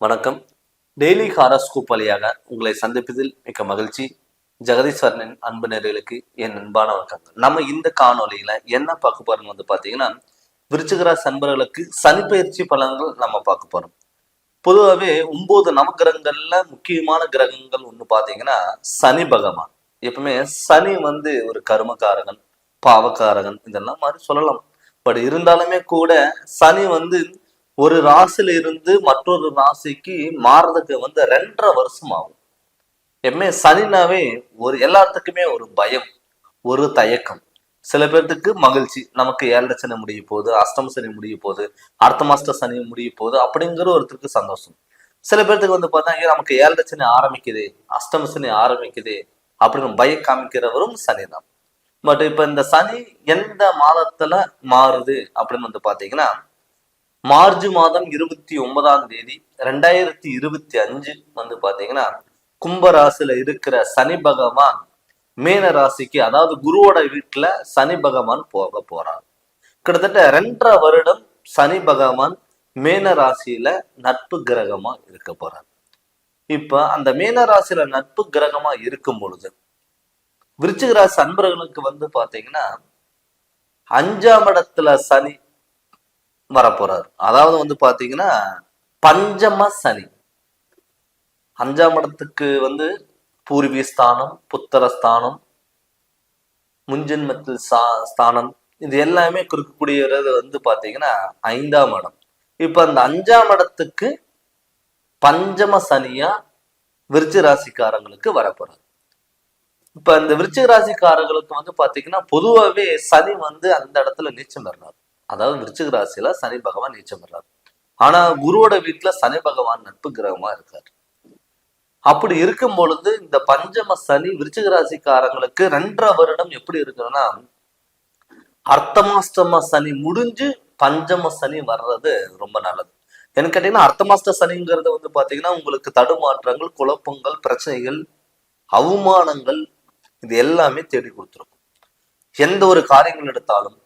வணக்கம். Daily horoscope வழியாக உங்களை சந்திப்பதில் மிக்க மகிழ்ச்சி. ஜெகதீஸ்வரனின் அன்பு நேர்களுக்கு என் அன்பான வணக்கங்கள். நம்ம இந்த காணொலியில என்ன பார்க்க போறோம்னு வந்து பாத்தீங்கன்னா விருச்சிகராசி அன்பர்களுக்கு சனிப்பயிற்சி பலன்கள் நம்ம பார்க்க போறோம். பொதுவாகவே ஒன்பது நவகிரகங்கள்ல முக்கியமான கிரகங்கள் ஒன்று பார்த்தீங்கன்னா சனி பகவான். எப்பவுமே சனி வந்து ஒரு கர்மகாரகன் பாவக்காரகன் இதெல்லாம் மாதிரி சொல்லலாம். பட் இருந்தாலுமே கூட சனி வந்து ஒரு ராசில இருந்து மற்றொரு ராசிக்கு மாறுறதுக்கு வந்து ரெண்டரை வருஷம் ஆகும். எப்பவுமே சனினாவே ஒரு எல்லாத்துக்குமே ஒரு பயம் ஒரு தயக்கம். சில பேர்த்துக்கு மகிழ்ச்சி நமக்கு ஏழரை சனி முடிய போகுது அஷ்டம சனி முடிய போகுது அடுத்த மாஸ்டர் சனி முடிய போகுது அப்படிங்கிற ஒருத்தருக்கு சந்தோஷம். சில பேர்த்துக்கு வந்து பார்த்தா நமக்கு ஏழரை சனி ஆரம்பிக்குது அஷ்டம சனி ஆரம்பிக்குது அப்படின்னு பயம் காமிக்கிறவரும் சனி தான் பட் இப்ப இந்த சனி எந்த மாதத்துல மாறுது அப்படின்னு வந்து பாத்தீங்கன்னா மார்ச் மாதம் இருபத்தி ஒன்பதாம் தேதி ரெண்டாயிரத்தி இருபத்தி அஞ்சு வந்து பாத்தீங்கன்னா கும்பராசில இருக்கிற சனி பகவான் மீன ராசிக்கு அதாவது குருவோட வீட்டுல சனி பகவான் போக போறார். கிட்டத்தட்ட ரெண்டரை வருடம் சனி பகவான் மீன ராசியில நட்பு கிரகமா இருக்க போறார். இப்ப அந்த மீன ராசியில நட்பு கிரகமா இருக்கும் பொழுது விருச்சிக ராசி அன்பர்களுக்கு வந்து பாத்தீங்கன்னா அஞ்சாம் இடத்துல சனி வரப்போறாரு. அதாவது வந்து பாத்தீங்கன்னா பஞ்சம சனி. அஞ்சாம் இடத்துக்கு வந்து பூர்வீ ஸ்தானம் புத்திர ஸ்தானம் முன்ஜென்மத்தில் சா ஸ்தானம் இது எல்லாமே குறிக்கக்கூடியது வந்து பாத்தீங்கன்னா ஐந்தாம் இடம். இப்ப அந்த அஞ்சாம் இடத்துக்கு பஞ்சம சனியா விருச்சிக ராசிக்காரங்களுக்கு வரப்போறாரு. இப்ப இந்த விருச்சிக ராசிக்காரர்களுக்கு வந்து பாத்தீங்கன்னா பொதுவாகவே சனி வந்து அந்த இடத்துல நீச்சம் பெறாரு அதாவது விருச்சிக ராசியில சனி பகவான் நீச்சம் பெறாரு. ஆனா குருவோட வீட்டுல சனி பகவான் நட்பு கிரகமா இருக்காரு. அப்படி இருக்கும் பொழுது இந்த பஞ்சம சனி விருச்சிக ராசிக்காரங்களுக்கு ரெண்டரை வருடம் எப்படி இருக்குன்னா அர்த்தமாஷ்டம சனி முடிஞ்சு பஞ்சம சனி வர்றது ரொம்ப நல்லது. என்ன கேட்டீங்கன்னா அர்த்தமாஷ்ட சனிங்கிறது வந்து பாத்தீங்கன்னா உங்களுக்கு தடுமாற்றங்கள் குழப்பங்கள் பிரச்சனைகள் அவமானங்கள் இது எல்லாமே தேடி கொடுத்துருக்கும். எந்த ஒரு காரியங்கள் எடுத்தாலும்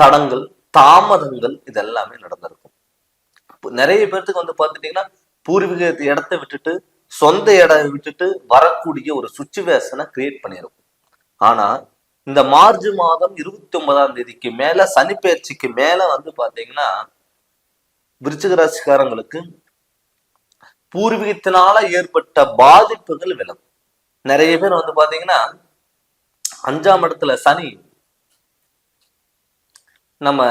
தடங்கள் தாமதங்கள் இதெல்லாமே நடந்திருக்கும். நிறைய பேர்த்துக்கு வந்து பார்த்துட்டீங்கன்னா பூர்வீக இடத்த விட்டுட்டு சொந்த இடம் விட்டுட்டு வரக்கூடிய ஒரு சுச்சுவேஷனை கிரியேட் பண்ணியிருக்கும். ஆனா இந்த மார்ச் மாதம் இருபத்தி ஒன்பதாம் தேதிக்கு மேல சனிப்பெயர்ச்சிக்கு மேல வந்து பாத்தீங்கன்னா விருச்சிகராசிக்காரங்களுக்கு பூர்வீகத்தினால ஏற்பட்ட பாதிப்புகள் விலகும். நிறைய பேர் வந்து பாத்தீங்கன்னா அஞ்சாம் இடத்துல சனி நம்ம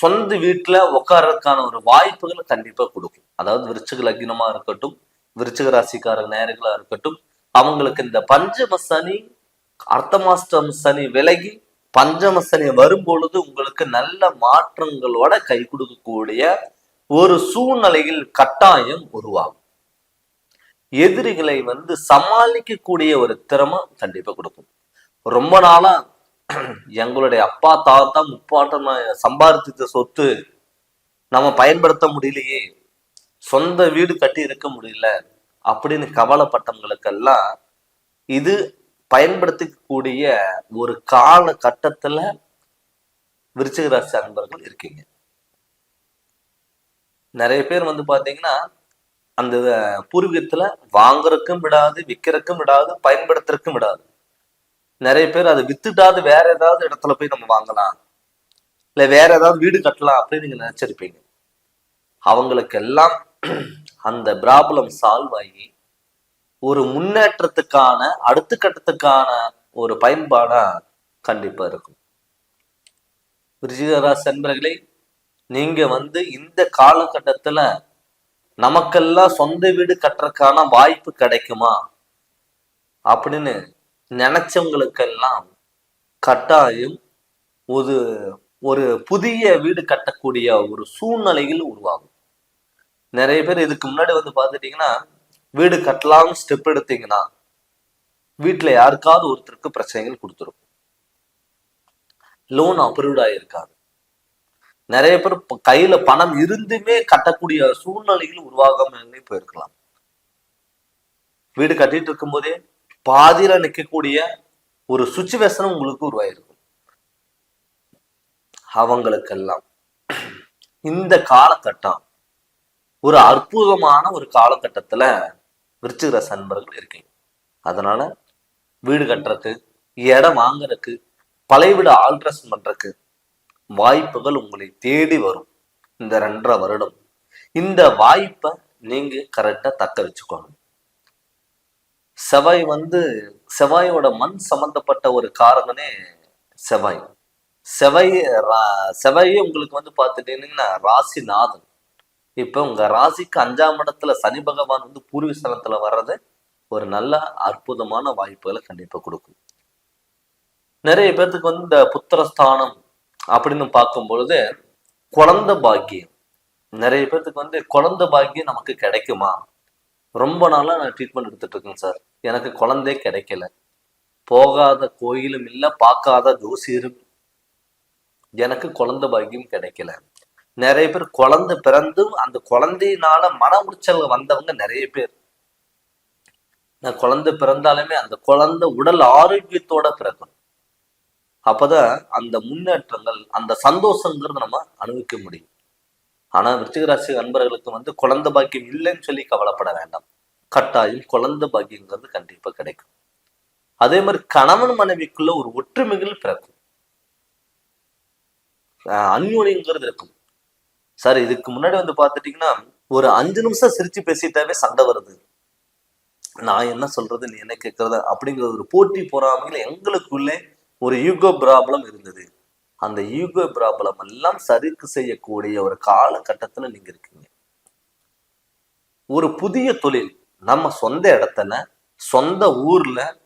சொந்த வீட்டுல உட்கார்றதுக்கான ஒரு வாய்ப்புகளை கண்டிப்பா கொடுக்கும். அதாவது விருச்சிக லக்னமா இருக்கட்டும் விருச்சிக ராசிக்கார நேரங்களா இருக்கட்டும் அவங்களுக்கு இந்த பஞ்சம சனி அர்த்தமாஷ்டம் சனி விலகி பஞ்சம சனி வரும் பொழுது உங்களுக்கு நல்ல மாற்றங்களோட கை கொடுக்கக்கூடிய ஒரு சூழ்நிலையில் கட்டாயம் உருவாகும். எதிரிகளை வந்து சமாளிக்கக்கூடிய ஒரு திறமை கண்டிப்பா கொடுக்கும். ரொம்ப நாளா எங்களுடைய அப்பா தாத்தா முப்பாட்டம் சம்பாதித்த சொத்து நம்ம பயன்படுத்த முடியலையே சொந்த வீடு கட்டி இருக்க முடியல அப்படின்னு கவலைப்பட்டவங்களுக்கெல்லாம் இது பயன்படுத்திக்கூடிய ஒரு கால கட்டத்துல விருச்சிக ராசி அன்பர்கள் இருக்கீங்க. நிறைய பேர் வந்து பாத்தீங்கன்னா அந்த பூர்வீகத்துல வாங்குறதுக்கும் விடாது விற்கிறதுக்கும் விடாது பயன்படுத்துறதுக்கும் விடாது. நிறைய பேர் அதை வித்துட்டாவது வேற ஏதாவது இடத்துல போய் நம்ம வாங்கலாம். இல்ல வேற ஏதாவது வீடு கட்டலாம் அப்படின்னு நீங்க நினைச்சிருப்பீங்க. அவங்களுக்கெல்லாம் அந்த ப்ராப்ளம் சால்வ் ஆகி ஒரு முன்னேற்றத்துக்கான அடுத்த கட்டத்துக்கான ஒரு பயன்பாடா கண்டிப்பா இருக்கும். விருச்சிகராசி அன்பர்களே நீங்க வந்து இந்த காலகட்டத்துல நமக்கெல்லாம் சொந்த வீடு கட்டுறதுக்கான வாய்ப்பு கிடைக்குமா? அப்படின்னு நினைச்சவங்களுக்கெல்லாம் கட்டாயம் ஒரு ஒரு புதிய வீடு கட்டக்கூடிய ஒரு சூழ்நிலையில் உருவாகும். நிறைய பேர் இதுக்கு முன்னாடி வந்து பார்த்துட்டீங்கன்னா வீடு கட்டலாம்னு ஸ்டெப் எடுத்தீங்கன்னா வீட்டுல யாருக்காவது ஒருத்தருக்கு பிரச்சனைகள் கொடுத்துரும். லோன் அப்ரூவ்ட் ஆகியிருக்காது நிறைய பேர் கையில பணம் இருந்துமே கட்டக்கூடிய சூழ்நிலைகள் உருவாகாமல் போயிருக்கலாம். வீடு கட்டிட்டு இருக்கும் போதே பாதியில நிற்கக்கூடிய ஒரு சுச்சுவேஷன் உங்களுக்கு உருவாயிருக்கும். அவங்களுக்கெல்லாம். இந்த காலகட்டம் ஒரு அற்புதமான ஒரு காலகட்டத்துல விருச்சிக அன்பர்கள் இருக்கீங்க. அதனால வீடு கட்டுறக்கு இடம் வாங்குறதுக்கு பழைய வீடு ஆல்ட்ரேஷன் பண்றதுக்கு வாய்ப்புகள் உங்களை தேடி வரும். இந்த ரெண்டரை வருடம். இந்த வாய்ப்பை நீங்க கரெக்டா தக்க வச்சுக்கோங்க. செவ்வாய் வந்து செவ்வாயோட மண் சம்பந்தப்பட்ட ஒரு காரகனே செவ்வாய். செவ்வாய் ரா- செவ்வாயே உங்களுக்கு வந்து பார்த்துட்டீங்கன்னா ராசிநாதன் இப்ப உங்க ராசிக்கு அஞ்சாம் இடத்துல சனி பகவான் வந்து பூர்வீஸ்தலத்துல வர்றது ஒரு நல்ல அற்புதமான வாய்ப்புகளை கண்டிப்பா கொடுக்கும். நிறைய பேர்த்துக்கு வந்து இந்த புத்திரஸ்தானம் அப்படின்னு பார்க்கும் பொழுது குழந்தை பாக்கியம். நிறைய பேர்த்துக்கு வந்து குழந்தை பாக்கியம் நமக்கு கிடைக்குமா? ரொம்ப நாளா நான் ட்ரீட்மெண்ட் எடுத்துட்டு இருக்கேன் சார். எனக்கு குழந்தை கிடைக்கல. போகாத கோயிலும் இல்லை பார்க்காத ஜோசியரும் எனக்கு குழந்தை பாக்கியம் கிடைக்கல. நிறைய பேர் குழந்தை பிறந்தும் அந்த குழந்தையினால மன உளைச்சல் வந்தவங்க நிறைய பேர். நான் குழந்தை பிறந்தாலுமே அந்த குழந்தை உடல் ஆரோக்கியத்தோட பிறக்கணும் அப்பதான் அந்த முன்னேற்றங்கள் அந்த சந்தோஷங்கிறத நம்ம அனுபவிக்க முடியும். ஆனா விருச்சிகராசி அன்பர்களுக்கு வந்து குழந்தை பாக்கியம் இல்லைன்னு சொல்லி கவலைப்பட வேண்டாம். கட்டாயம் குழந்தை பாக்கியங்கிறது கண்டிப்பா கிடைக்கும். அதே மாதிரி கணவன் மனைவிக்குள்ள ஒரு ஒற்றுமைகள் பிறக்கும். ஆஹ் இருக்கும். சார் இதுக்கு முன்னாடி வந்து பார்த்துட்டீங்கன்னா ஒரு அஞ்சு நிமிஷம் சிரிச்சு பேசிட்டாவே சண்டை வருது. நான் என்ன சொல்றது நீ என்ன கேட்கறது அப்படிங்கிற ஒரு போட்டி பொறாமையில எங்களுக்குள்ளே ஒரு யூகோ ப்ராப்ளம் இருந்தது. அந்த யூகோ ப்ராப்ளம் எல்லாம் சரிக்கு செய்யக்கூடிய ஒரு காலகட்டத்துல நீங்க இருக்கீங்க. ஒரு புதிய தொழில் நம்ம சொந்த இடத்துல சொந்த ஊர்ல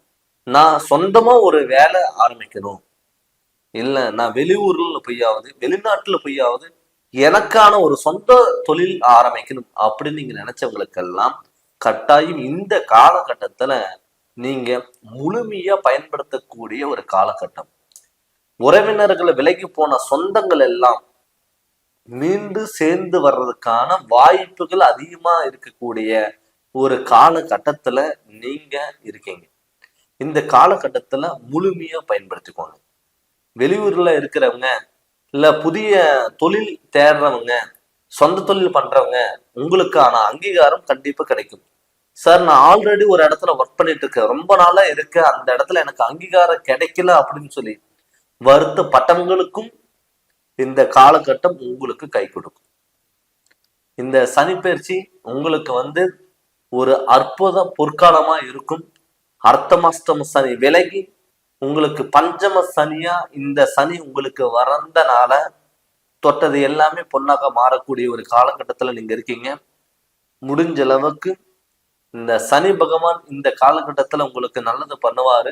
நான் சொந்தமா ஒரு வேலை ஆரம்பிக்கணும். இல்ல நான் வெளியூர்ல பொய்யாவது வெளிநாட்டுல பொய்யாவது எனக்கான ஒரு சொந்த தொழில் ஆரம்பிக்கணும் அப்படின்னு நீங்க நினைச்சவங்களுக்கெல்லாம் கட்டாயம் இந்த காலகட்டத்துல நீங்க முழுமையா பயன்படுத்தக்கூடிய ஒரு காலகட்டம். உறவினர்களை விலகி போன சொந்தங்கள் எல்லாம் மீண்டும் சேர்ந்து வர்றதுக்கான வாய்ப்புகள் அதிகமா இருக்கக்கூடிய ஒரு காலகட்டத்துல நீங்க இருக்கீங்க. இந்த காலகட்டத்துல முழுமையா பயன்படுத்திக்கோங்க. வெளியூர்ல இருக்கிறவங்க இல்ல புதிய தொழில் தேடுறவங்க சொந்த தொழில் பண்றவங்க உங்களுக்கான அங்கீகாரம் கண்டிப்பா கிடைக்கும். சார் நான் ஆல்ரெடி ஒரு இடத்துல ஒர்க் பண்ணிட்டு இருக்கேன். ரொம்ப நாளா இருக்க அந்த இடத்துல எனக்கு அங்கீகாரம் கிடைக்கல அப்படின்னு சொல்லி வருத்தப்பட்டவங்களுக்கும் இந்த காலகட்டம் உங்களுக்கு கை கொடுக்கும். இந்த சனிப்பயிற்சி உங்களுக்கு வந்து ஒரு அற்புத பொற்காலமா இருக்கும். அர்த்தமஷ்டம சனி விலகி உங்களுக்கு பஞ்சம சனியா இந்த சனி உங்களுக்கு வரந்தனால தொட்டது எல்லாமே பொன்னாக மாறக்கூடிய ஒரு காலகட்டத்துல நீங்க இருக்கீங்க. முடிஞ்ச அளவுக்கு இந்த சனி பகவான் இந்த காலகட்டத்துல உங்களுக்கு நல்லது பண்ணுவாரு.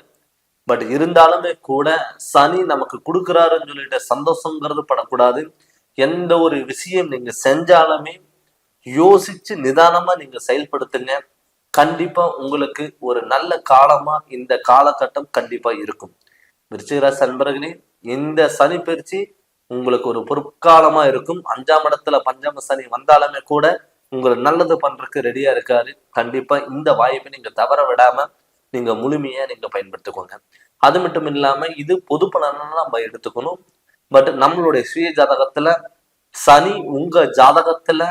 பட் இருந்தாலுமே கூட சனி நமக்கு கொடுக்குறாருன்னு சொல்லிட்டு சந்தோஷங்கிறது படக்கூடாது. எந்த ஒரு விஷயம் நீங்க செஞ்சாலுமே யோசிச்சு நிதானமா நீங்க செயல்படுத்துங்க. கண்டிப்பா உங்களுக்கு ஒரு நல்ல காலமா இந்த காலகட்டம் கண்டிப்பா இருக்கும். விருச்சிகராசி அன்பர்களே இந்த சனி பயிற்சி உங்களுக்கு ஒரு பொற்காலமா இருக்கும். அஞ்சாம் இடத்துல பஞ்சம சனி வந்தாலுமே கூட உங்களுக்கு நல்லது பண்றதுக்கு ரெடியா இருக்காரு. கண்டிப்பா இந்த வாய்ப்பை நீங்க தவற விடாம நீங்க முழுமையா நீங்க பயன்படுத்திக்கோங்க. அது மட்டும் இல்லாம இது பொது பலனா நம்ம எடுத்துக்கணும். பட் நம்மளுடைய சுய ஜாதகத்துல சனி உங்க ஜாதகத்துல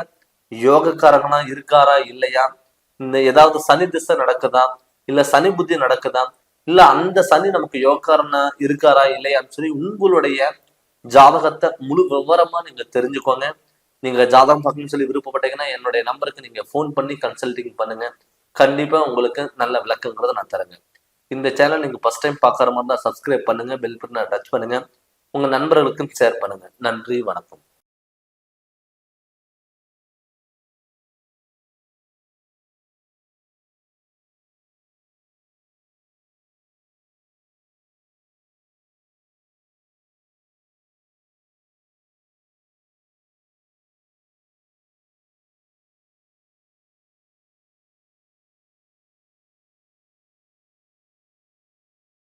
யோகக்காரகனா இருக்காரா இல்லையா? இந்த ஏதாவது சனி திசை நடக்குதா? இல்ல சனி புத்தி நடக்குதா? இல்ல அந்த சனி நமக்கு யோகக்காரனா இருக்காரா இல்லையான்னு சொல்லி உங்களுடைய ஜாதகத்தை முழு விவரமா நீங்க தெரிஞ்சுக்கோங்க. நீங்க ஜாதகம் பார்க்கணும்னு சொல்லி விருப்பப்பட்டீங்கன்னா என்னுடைய நம்பருக்கு நீங்க ஃபோன் பண்ணி கன்சல்டிங் பண்ணுங்க. கண்டிப்பா உங்களுக்கு நல்ல விளக்கங்கிறத நான் தரேங்க. இந்த சேனல் நீங்க ஃபர்ஸ்ட் டைம் பார்க்குற மாதிரி தான் சப்ஸ்கிரைப் பண்ணுங்க பெல் பட்டனை டச் பண்ணுங்க. உங்க நண்பர்களுக்கும் ஷேர் பண்ணுங்க. நன்றி வணக்கம்.